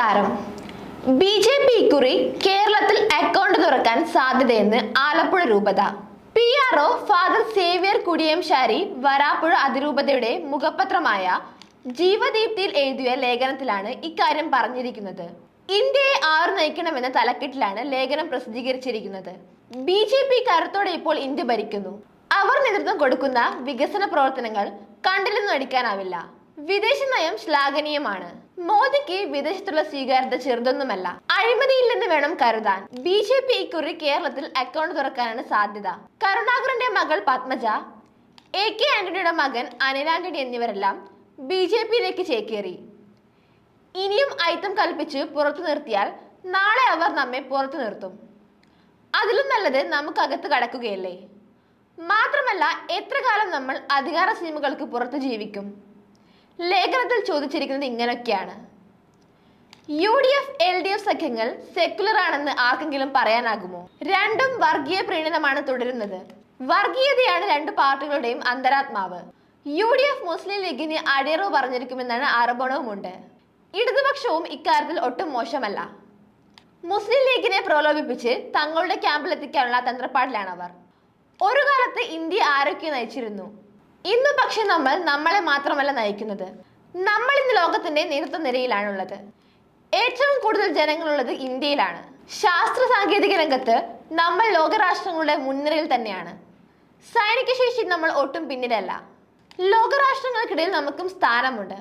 നമസ്കാരം. B J P ഇക്കുറി കേരളത്തിൽ അക്കൗണ്ട് തുറക്കാൻ സാധ്യതയെന്ന് ആലപ്പുഴ രൂപത. P R O father Xavier Kudiyamshery Varappuzha അതിരൂപതയുടെ മുഖപത്രമായ ജീവദീപ്തിയിൽ എഴുതിയ ലേഖനത്തിലാണ് ഇക്കാര്യം പറഞ്ഞിരിക്കുന്നത്. ഇന്ത്യയെ ആറ് നയിക്കണമെന്ന തലക്കെട്ടിലാണ് ലേഖനം പ്രസിദ്ധീകരിച്ചിരിക്കുന്നത്. ബി ജെ പി കരുത്തോടെ ഇപ്പോൾ ഇന്ത്യ ഭരിക്കുന്നു. അവർ നേതൃത്വം കൊടുക്കുന്ന വികസന പ്രവർത്തനങ്ങൾ കണ്ടില്ലെന്ന് നടിക്കാനാവില്ല. വിദേശ നയം ശ്ലാഘനീയമാണ്. മോദിക്ക് വിദേശത്തുള്ള സ്വീകാര്യത ചെറുതൊന്നുമല്ല. അഴിമതിയില്ലെന്ന് വേണം കരുതാൻ. ബി ജെ പി ഇക്കുറി കേരളത്തിൽ അക്കൗണ്ട് തുറക്കാനാണ് സാധ്യത. കരുണാകരന്റെ മകൾ പത്മജ എ കെ ആന്റണിയുടെ മകൻ അനിലാന്റണി എന്നിവരെല്ലാം ബി ജെ പിയിലേക്ക് ചേക്കേറി. ഇനിയും ഐത്തം കൽപ്പിച്ച് പുറത്തു നിർത്തിയാൽ നാളെ അവർ നമ്മെ പുറത്തു നിർത്തും. അതിലും നല്ലത് നമുക്കകത്ത് കടക്കുകയല്ലേ? മാത്രമല്ല എത്ര കാലം നമ്മൾ അധികാര സിനിമകൾക്ക് പുറത്ത് ജീവിക്കും? ലേഖനത്തിൽ ചോദിച്ചിരിക്കുന്നത് ഇങ്ങനെയൊക്കെയാണ് U D F L D F സഖ്യങ്ങൾ secular ആണെന്ന് ആർക്കെങ്കിലും പറയാനാകുമോ? രണ്ടും വർഗീയ പ്രീണനമാണ് തുടരുന്നത്. വർഗീയതയാണ് രണ്ട് പാർട്ടികളുടെയും അന്തരാത്മാവ്. യു ഡി എഫ് മുസ്ലിം ലീഗിന് അടിയറവ് പറഞ്ഞിരിക്കുമെന്നാണ് ആരോപണവുമുണ്ട്. ഇടതുപക്ഷവും ഇക്കാര്യത്തിൽ ഒട്ടും മോശമല്ല. മുസ്ലിം ലീഗിനെ പ്രലോഭിപ്പിച്ച് തങ്ങളുടെ ക്യാമ്പിലെത്തിക്കാനുള്ള തന്ത്രപ്പാടിലാണ് അവർ ഒരു കാലത്ത് ഇന്ത്യ ആരൊക്കെ നയിച്ചിരുന്നു. ഇന്ന് പക്ഷെ നമ്മൾ നമ്മളെ മാത്രമല്ല നയിക്കുന്നത്. നമ്മൾ ഇന്ന് ലോകത്തിന്റെ നേതൃത്വ നിരയിലാണുള്ളത്. ഏറ്റവും കൂടുതൽ ജനങ്ങളുള്ളത് ഇന്ത്യയിലാണ്. ശാസ്ത്ര സാങ്കേതിക രംഗത്ത് നമ്മൾ ലോകരാഷ്ട്രങ്ങളുടെ മുൻനിരയിൽ തന്നെയാണ്. സൈനിക ശേഷി നമ്മൾ ഒട്ടും പിന്നിലല്ല. ലോകരാഷ്ട്രങ്ങൾക്കിടയിൽ നമുക്കും സ്ഥാനമുണ്ട്.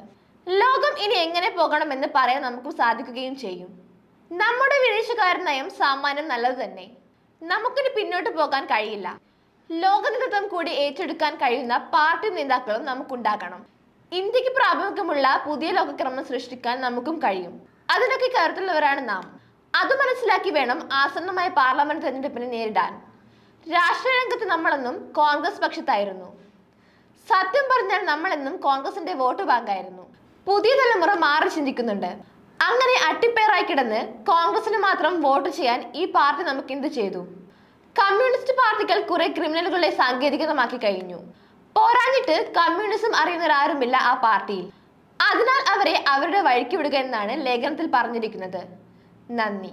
ലോകം ഇനി എങ്ങനെ പോകണമെന്ന് പറയാൻ നമുക്കും സാധിക്കുകയും ചെയ്യും. നമ്മുടെ വിദേശകാരൻ നയം സാമാന്യം നല്ലത് തന്നെ. നമുക്കിനി പിന്നോട്ട് പോകാൻ കഴിയില്ല. ലോക നേതൃത്വം കൂടി ഏറ്റെടുക്കാൻ കഴിയുന്ന പാർട്ടി നേതാക്കളും നമുക്കുണ്ടാക്കണം ഇന്ത്യയ്ക്ക് പ്രാമുഖ്യമുള്ള പുതിയ ലോകക്രമം സൃഷ്ടിക്കാൻ നമുക്കും കഴിയും. അതിനൊക്കെ കരുത്തുള്ളവരാണ് നാം. അത് മനസ്സിലാക്കി വേണം ആസന്നമായ പാർലമെന്റ് തെരഞ്ഞെടുപ്പിനെ നേരിടാൻ. രാഷ്ട്രീയ രംഗത്ത് നമ്മളെന്നും കോൺഗ്രസ് പക്ഷത്തായിരുന്നു. സത്യം പറഞ്ഞാൽ നമ്മളെന്നും കോൺഗ്രസിന്റെ വോട്ട് ബാങ്കായിരുന്നു. പുതിയ തലമുറ മാറി ചിന്തിക്കുന്നുണ്ട്. അങ്ങനെ അട്ടിപ്പേറായി കിടന്ന് കോൺഗ്രസിന് മാത്രം വോട്ട് ചെയ്യാൻ ഈ പാർട്ടി നമുക്ക് എന്ത് ചെയ്തു? കമ്മ്യൂണിസ്റ്റ് പാർട്ടികൾ കുറെ ക്രിമിനലുകളെ സാങ്കേതികതമാക്കി കഴിഞ്ഞു. പോരാഞ്ഞിട്ട് കമ്മ്യൂണിസം അറിയുന്നവരാരുമില്ല ആ പാർട്ടിയിൽ. അതിനാൽ അവരെ അവരുടെ വഴിക്ക് വിടുക എന്നാണ് ലേഖനത്തിൽ പറഞ്ഞിരിക്കുന്നത്. നന്ദി.